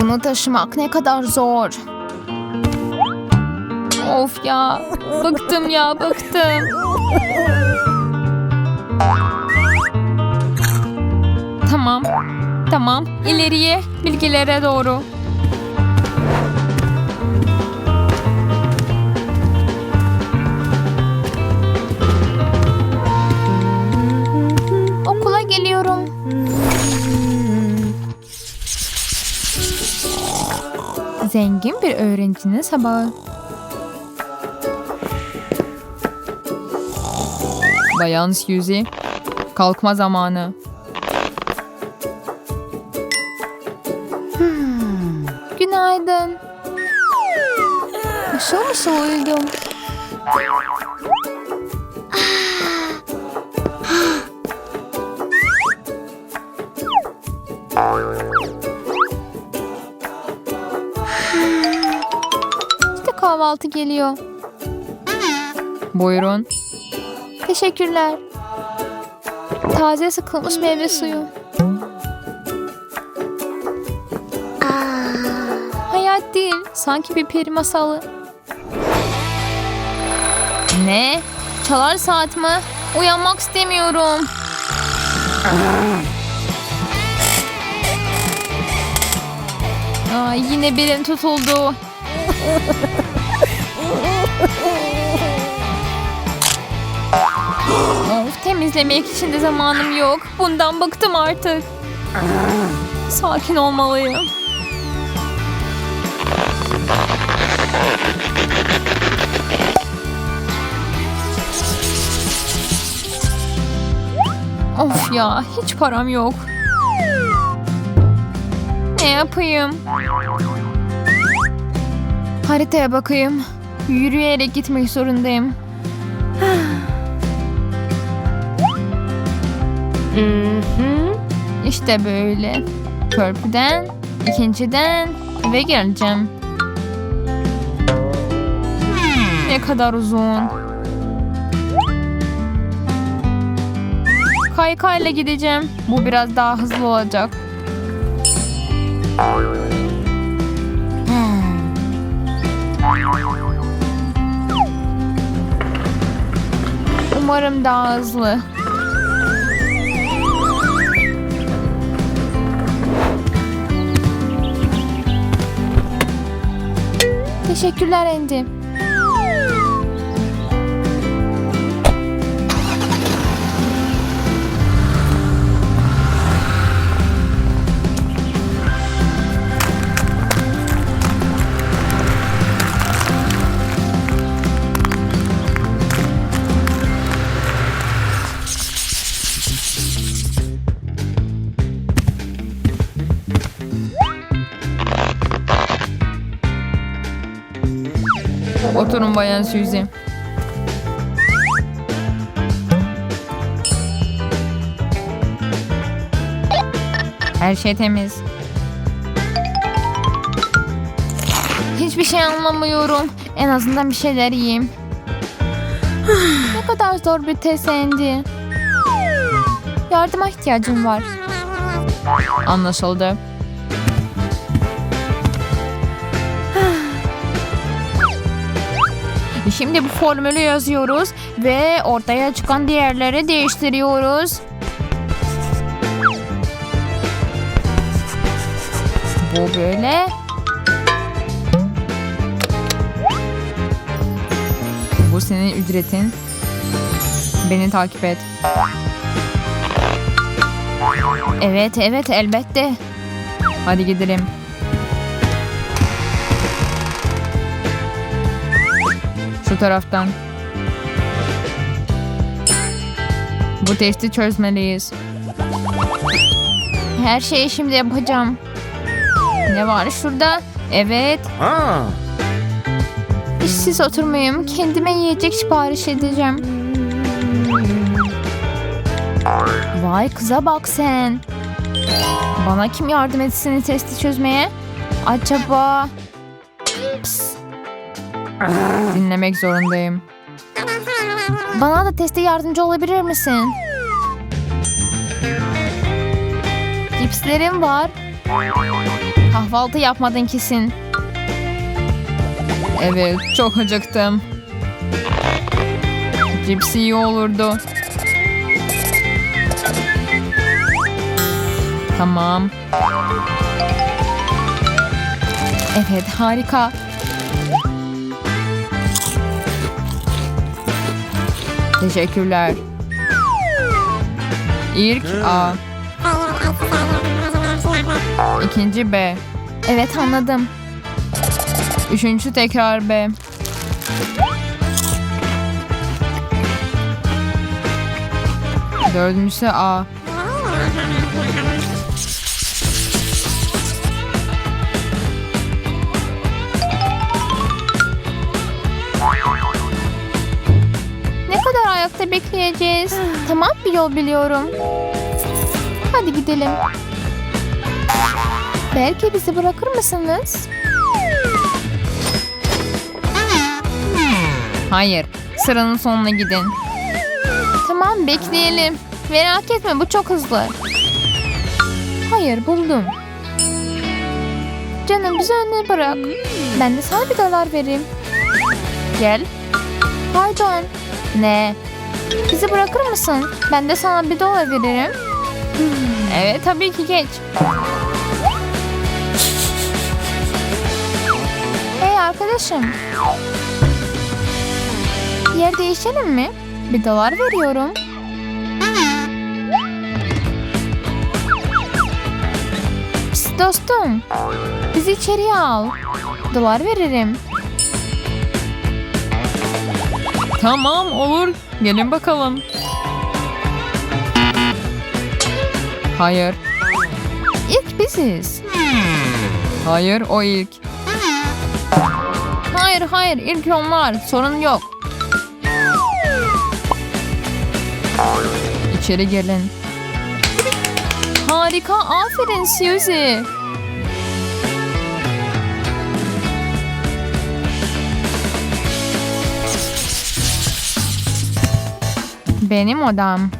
Bunu taşımak ne kadar zor. Of ya. Bıktım ya bıktım. Tamam. Tamam. İleriye, bilgilere doğru. Zengin bir öğrencinin sabahı. Bayan Suzy, kalkma zamanı. Günaydın. Mışıl mışıl uyudum. İşte kahvaltı geliyor. Buyurun. Teşekkürler. Taze sıkılmış meyve suyu. Hayat değil, sanki bir peri masalı. Ne? Çalar saat mi? Uyanmak istemiyorum. Ay, yine birim tutuldu. temizlemek için de zamanım yok. Bundan bıktım artık. Sakin olmalıyım. Of ya, hiç param yok. Ne yapayım? Haritaya bakayım. Yürüyerek gitmek zorundayım. İşte böyle. Köprüden, ikinciden eve geleceğim. Ne kadar uzun. Kaykayla gideceğim. Bu biraz daha hızlı olacak. Umarım daha hızlı. Teşekkürler Andy. Oturun Bayan Suzy. Her şey temiz. Hiçbir şey anlamıyorum. En azından bir şeyler yiyeyim. ne kadar zor bir test Andy. Yardıma ihtiyacım var. Anlaşıldı. Şimdi bu formülü yazıyoruz ve ortaya çıkan değerleri değiştiriyoruz. Bu böyle. Bu senin ücretin. Beni takip et. Evet, evet elbette. Hadi gidelim. Şu taraftan. Bu testi çözmeliyiz. Her şeyi şimdi yapacağım. Ne var şurada? Evet. Ha. İşsiz oturmayayım. Kendime yiyecek sipariş edeceğim. Vay kıza bak sen. Bana kim yardım etsin testi çözmeye? Acaba... Psst. Dinlemek zorundayım. Bana da teste yardımcı olabilir misin? Cipslerim var. Kahvaltı yapmadın kesin. Evet, çok acıktım. Cips iyi olurdu. Tamam. Evet, harika. Teşekkürler. İlk A. İkinci B. Evet anladım. Üçüncü tekrar B. Dördüncüsü A. ayakta bekleyeceğiz? tamam bir yol biliyorum. Hadi gidelim. Belki bizi bırakır mısınız? Hayır. Sıranın sonuna gidin. Tamam bekleyelim. Merak etme bu çok hızlı. Hayır buldum. Canım bizi önüne bırak. Ben de sana bir dolar vereyim. Gel. Pardon. Ne? Bizi bırakır mısın? Ben de sana bir dolar veririm. Evet tabii ki geç. Hey arkadaşım. Yer değişelim mi? Bir dolar veriyorum. Psst dostum. Bizi içeriye al. Dolar veririm. Tamam olur. Gelin bakalım. Hayır. İlk biziz. Hayır o ilk. Hayır hayır ilk onlar. Sorun yok. İçeri gelin. Harika aferin Suzy. Benim odam.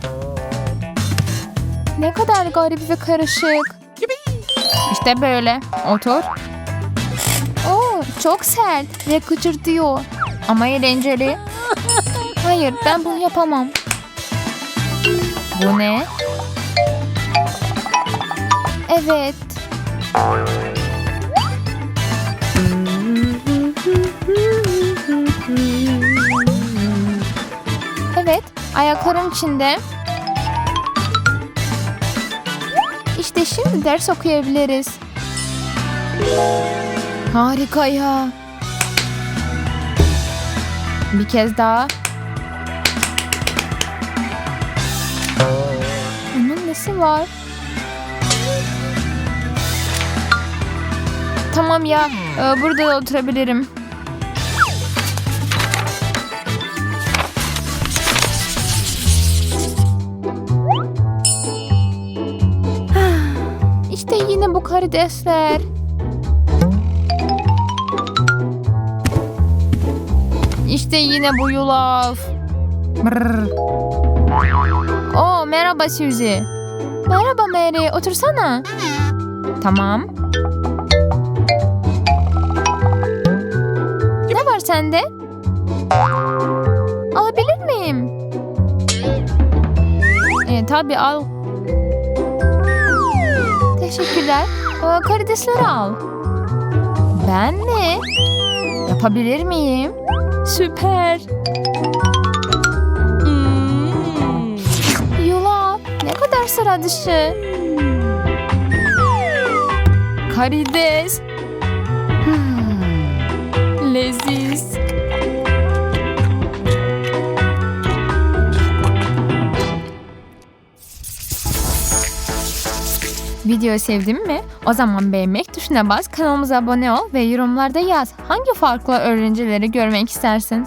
Ne kadar garip ve karışık. İşte böyle. Otur. Oo, çok sert ve gıcırdıyor. Ama eğlenceli. Hayır, ben bunu yapamam. Bu ne? Evet. Ayaklarım içinde. İşte şimdi ders okuyabiliriz. Harika ya. Bir kez daha. Onun nesi var? Tamam ya, e, burada da oturabilirim. Yine bu karidesler. İşte yine bu yulaf. Brrr. Oo merhaba Suzy. Merhaba Mary, otursana. Tamam. Ne var sende? Alabilir miyim? E, tabii al. Teşekkürler. Aa, karidesleri al. Ben mi? Yapabilir miyim? Süper. Yulaf ne kadar sıra dışı. Karides. Hmm, Leziz. Videoyu sevdin mi? O zaman beğenmek tuşuna bas, kanalımıza abone ol ve yorumlarda yaz. Hangi farklı öğrencileri görmek istersin?